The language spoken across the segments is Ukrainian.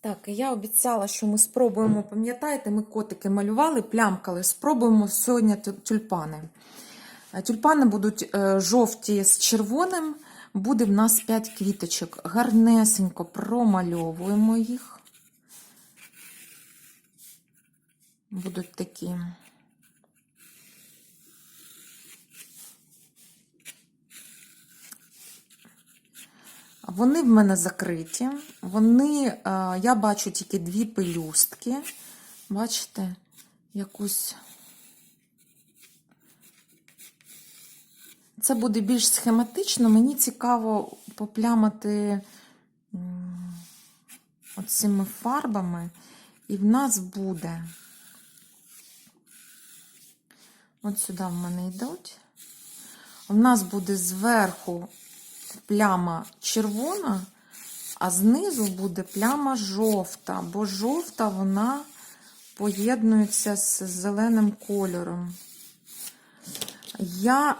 Так, я обіцяла, що ми спробуємо, пам'ятаєте, ми котики малювали, плямкали. Спробуємо сьогодні тюльпани. Е, Тюльпани будуть е, жовті з червоним. Буде в нас 5 квіточок. Гарнесенько промальовуємо їх. Будуть такі. Вони в мене закриті. Вони, е, я бачу тільки дві пелюстки. Бачите, якусь. Це буде більш схематично. Мені цікаво поплямати оцими фарбами. І в нас буде. От сюди в мене йдуть. У нас буде зверху пляма червона, а знизу буде пляма жовта, бо жовта вона поєднується з зеленим кольором. Я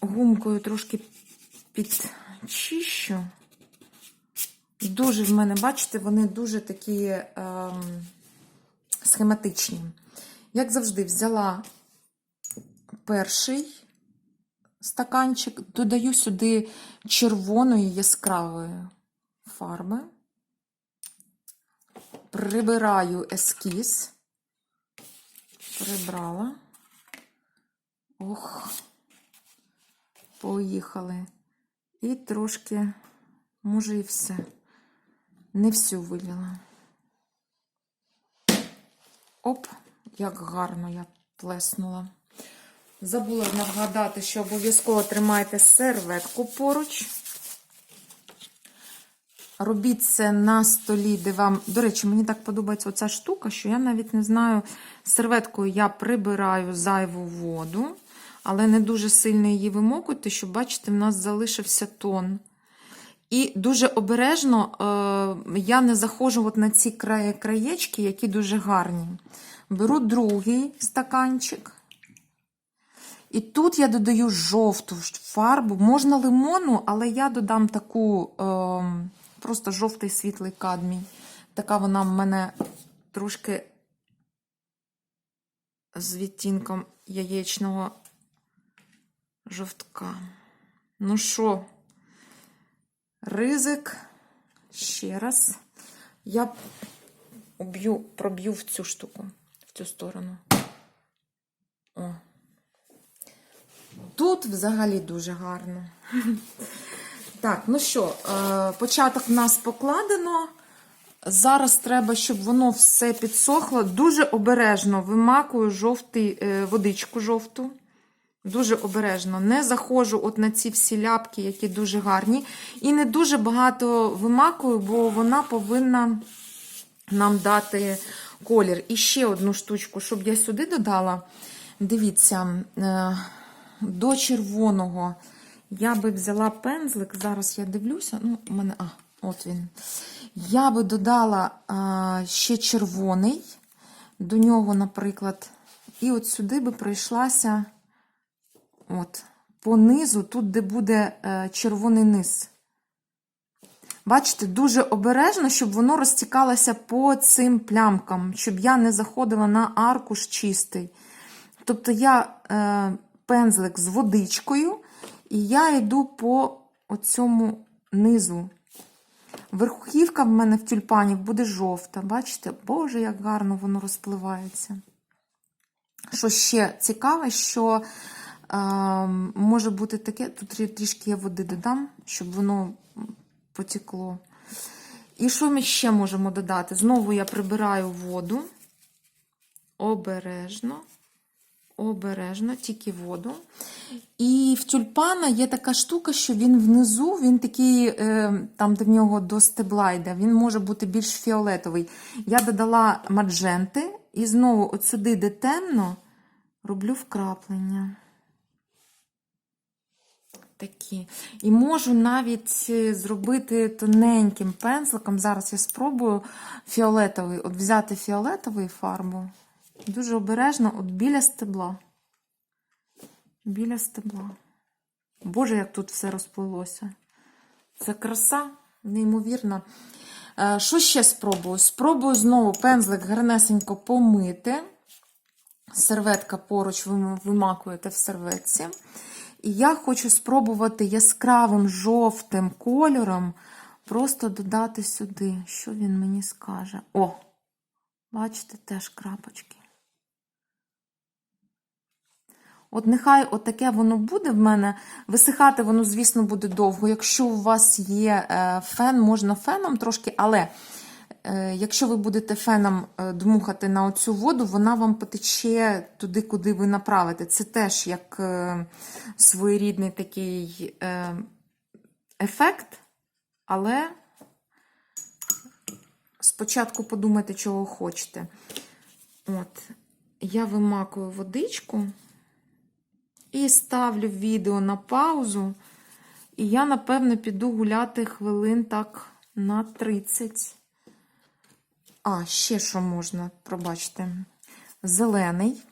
гумкою трошки підчищу. Дуже в мене, бачите, вони дуже такі ем, схематичні. Як завжди, взяла перший стаканчик, додаю сюди червоної яскравої фарби, прибираю ескіз, прибрала. Ох, поїхали. І трошки, може, і все. Не всю виліла. Оп, як гарно я плеснула. Забула нагадати, що обов'язково тримайте серветку поруч. Робіть це на столі, де вам. До речі, мені так подобається оця штука, що я навіть не знаю, серветкою я прибираю зайву воду, але не дуже сильно її вимокуйте, щоб, бачите, в нас залишився тон. І дуже обережно е, я не заходжу от на ці краєчки, які дуже гарні. Беру другий стаканчик. І тут я додаю жовту фарбу. Можна лимону, але я додам таку е, просто жовтий світлий кадмій. Така вона в мене трошки з відтінком яєчного жовтка. Ну що, ризик. Ще раз. Я уб'ю, проб'ю в цю штуку, в цю сторону. О. Тут взагалі дуже гарно. Так, ну що, е, початок в нас покладено. Зараз треба, щоб воно все підсохло. Дуже обережно вимакую жовтий, е, водичку жовту. Дуже обережно. Не заходжу от на ці всі ляпки, які дуже гарні. І не дуже багато вимакую, бо вона повинна нам дати колір. І ще одну штучку, щоб я сюди додала. Дивіться, е, до червоного я би взяла пензлик. Зараз я дивлюся. Ну, у мене, а, от він. Я би додала а, ще червоний, до нього, наприклад, і от сюди би пройшлася от, по низу, тут, де буде е, червоний низ. Бачите, дуже обережно, щоб воно розтікалося по цим плямкам, щоб я не заходила на аркуш чистий. Тобто я е, пензлик з водичкою, і я йду по оцьому низу. Верхівка в мене в тюльпані буде жовта. Бачите, Боже, як гарно воно розпливається. Що ще цікаве, що е, може бути таке, тут трішки я води додам, щоб воно потекло. І що ми ще можемо додати? Знову я прибираю воду обережно, обережно, тільки воду. І в тюльпана є така штука, що він внизу, він такий, е, там де в нього до стебла йде, він може бути більш фіолетовий. Я додала мадженти і знову от сюди, де темно, роблю вкраплення. Такі. І можу навіть е, зробити тоненьким пензликом. Зараз я спробую фіолетовий, от взяти фіолетовий фарбу. Дуже обережно, от біля стебла. Біля стебла. Боже, як тут все розплилося. Це краса, неймовірна. Е, Що ще спробую? Спробую знову пензлик гарнесенько помити. Серветка поруч ви вимакуєте в серветці. І я хочу спробувати яскравим жовтим кольором просто додати сюди. Що він мені скаже? О! Бачите, теж крапочки. От нехай отаке воно буде в мене. Висихати воно, звісно, буде довго. Якщо у вас є е, фен, можна феном трошки, але е, якщо ви будете феном е, дмухати на оцю воду, вона вам потече туди, куди ви направите. Це теж як своєрідний такий ефект, але спочатку подумайте, чого хочете. От, я вимакую водичку. І ставлю відео на паузу. І я, напевно, піду гуляти хвилин так на 30. А, ще що можна, пробачте. Зелений.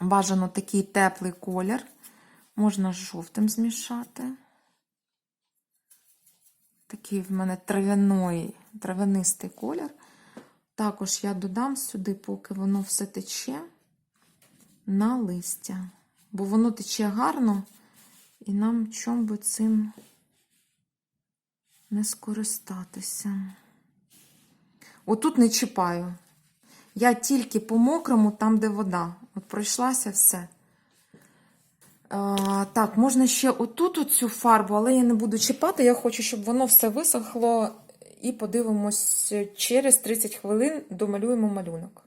Бажано такий теплий колір. Можна з жовтим змішати. Такий в мене трав'яний, трав'янистий колір. Також я додам сюди, поки воно все тече на листя, бо воно тече гарно, і нам чом би цим не скористатися. Отут не чіпаю. Я тільки по мокрому, там, де вода. От пройшлася все. А, так, можна ще отут оцю фарбу, але я не буду чіпати. Я хочу, щоб воно все висохло. І подивимось, через 30 хвилин домалюємо малюнок.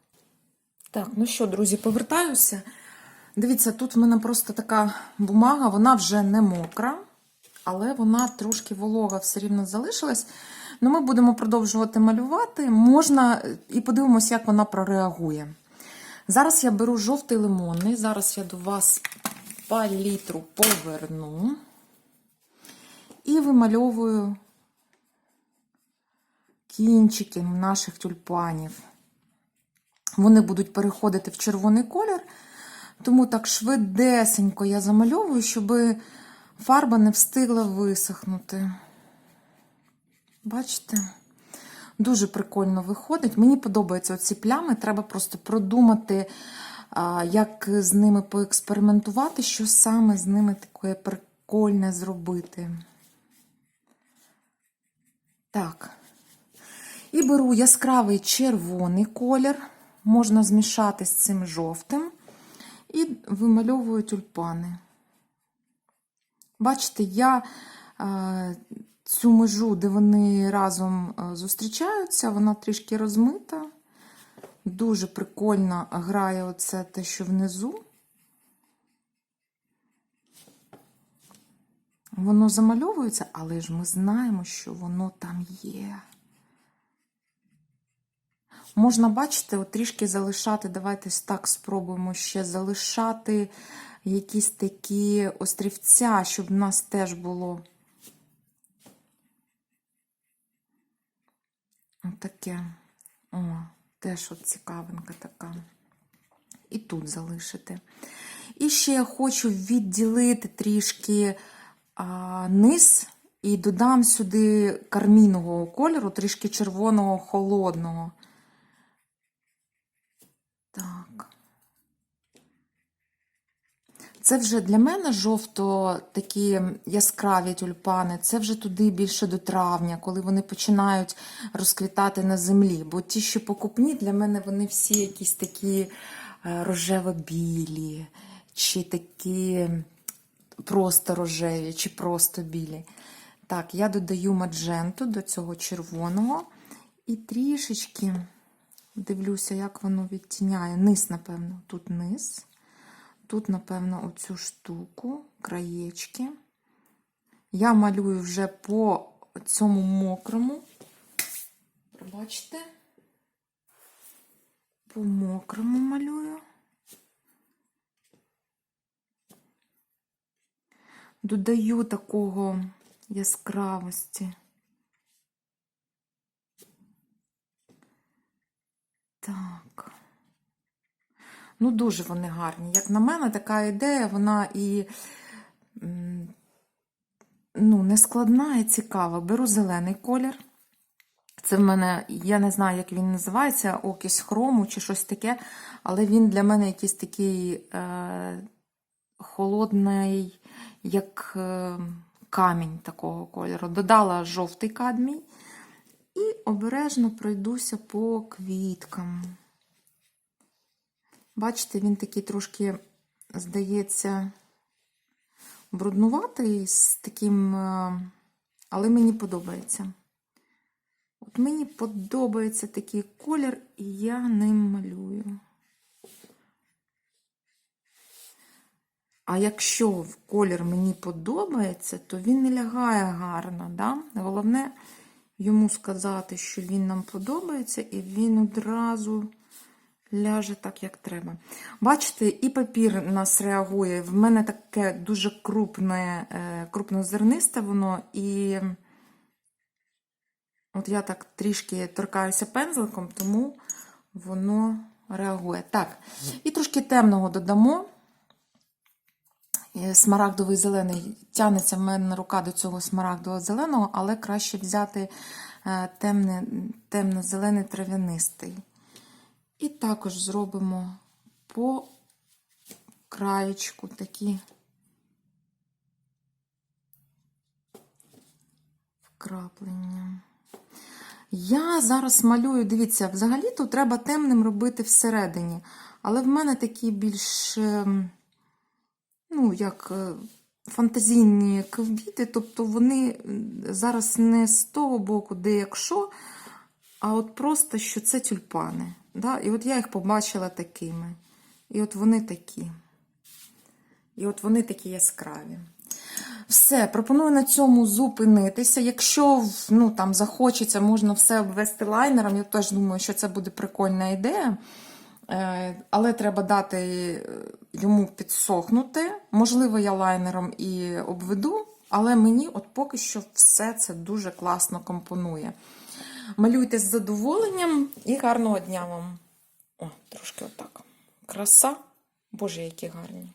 Так, ну що, друзі, повертаюся. Дивіться, тут в мене просто така бумага, вона вже не мокра, але вона трошки волога все рівно залишилась. Ну, ми будемо продовжувати малювати. Можна і подивимося, як вона прореагує. Зараз я беру жовтий лимонний, зараз я до вас палітру поверну і вимальовую кінчики наших тюльпанів. Вони будуть переходити в червоний колір, тому так швидесенько я замальовую, щоб фарба не встигла висохнути. Бачите? Дуже прикольно виходить. Мені подобаються оці плями, треба просто продумати, як з ними поекспериментувати, що саме з ними таке прикольне зробити. Так. І беру яскравий червоний колір можна змішати з цим жовтим і вимальовую тюльпани. Бачите, я е, цю межу, де вони разом е, зустрічаються, вона трішки розмита. Дуже прикольно грає оце те, що внизу. Воно замальовується, але ж ми знаємо, що воно там є. Можна, бачите, от трішки залишати, давайте так спробуємо ще залишати якісь такі острівця, щоб в нас теж було таке. О, теж от цікавинка така. І тут залишити. І ще я хочу відділити трішки а, низ і додам сюди кармінового кольору, трішки червоного холодного. Це вже для мене жовто такі яскраві тюльпани, це вже туди більше до травня, коли вони починають розквітати на землі. Бо ті, що покупні, для мене вони всі якісь такі е, рожево-білі, чи такі просто рожеві, чи просто білі. Так, я додаю мадженту до цього червоного і трішечки. Дивлюся, як воно відтіняє. Низ, напевно, тут низ. Тут, напевно, оцю штуку, краєчки. Я малюю вже по цьому мокрому. Пробачте, по мокрому малюю. Додаю такого яскравості. Так. Ну, дуже вони гарні. Як на мене, така ідея, вона і ну, не складна і цікава. Беру зелений колір. Це в мене, я не знаю, як він називається, окись хрому чи щось таке, але він для мене якийсь такий е, холодний, як е, камінь такого кольору. Додала жовтий кадмій і обережно пройдуся по квіткам. Бачите, він такий трошки, здається, бруднуватий з таким, е, але мені подобається. От мені подобається такий колір, і я ним малюю. А якщо колір мені подобається, то він не лягає гарно. Да? Головне йому сказати, що він нам подобається, і він одразу ляже так, як треба. Бачите, і папір нас реагує. В мене таке дуже крупне, е, крупнозернисте воно, і от я так трішки торкаюся пензликом, тому воно реагує. Так, і трошки темного додамо. Е, Смарагдовий зелений тягнеться в мене рука до цього смарагдового зеленого, але краще взяти е, темне, темно-зелений трав'янистий. І також зробимо по краєчку такі вкраплення. Я зараз малюю, дивіться, взагалі тут треба темним робити всередині, але в мене такі більш, ем, ну, як е, фантазійні квіти, тобто вони зараз не з того боку, де якщо, а от просто, що це тюльпани. Да? І от я їх побачила такими. І от вони такі. І от вони такі яскраві. Все, пропоную на цьому зупинитися. Якщо ну, там, захочеться, можна все обвести лайнером. Я теж думаю, що це буде прикольна ідея. Е, Але треба дати йому підсохнути. Можливо, я лайнером і обведу, але мені от поки що все це дуже класно компонує. Малюйте з задоволенням і гарного дня вам. О, трошки отак. Краса. Боже, які гарні.